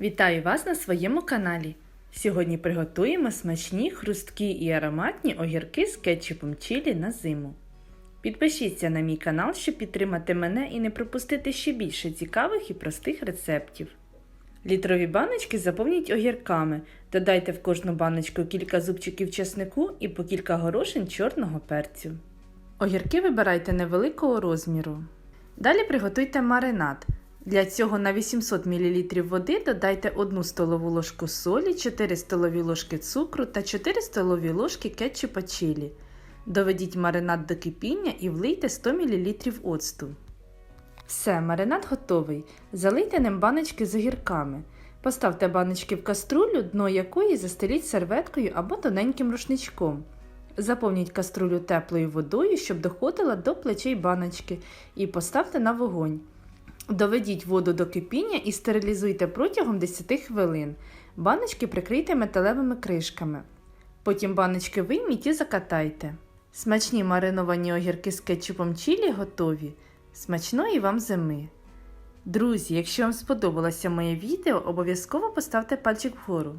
Вітаю вас на своєму каналі. Сьогодні приготуємо смачні, хрусткі і ароматні огірки з кетчупом чилі на зиму. Підпишіться на мій канал, щоб підтримати мене і не пропустити ще більше цікавих і простих рецептів. Літрові баночки заповніть огірками. Додайте в кожну баночку кілька зубчиків чеснику і по кілька горошин чорного перцю. Огірки вибирайте невеликого розміру. Далі приготуйте маринад. Для цього на 800 мл води додайте 1 столову ложку солі, 4 столові ложки цукру та 4 столові ложки кетчупа чилі. Доведіть маринад до кипіння і влийте 100 мл оцту. Все, маринад готовий. Залийте ним баночки з огірками. Поставте баночки в каструлю, дно якої застеліть серветкою або тоненьким рушничком. Заповніть каструлю теплою водою, щоб доходила до плечей баночки, і поставте на вогонь. Доведіть воду до кипіння і стерилізуйте протягом 10 хвилин. Баночки прикрийте металевими кришками. Потім баночки вийміть і закатайте. Смачні мариновані огірки з кетчупом чілі готові. Смачної вам зими! Друзі, якщо вам сподобалося моє відео, обов'язково поставте пальчик вгору.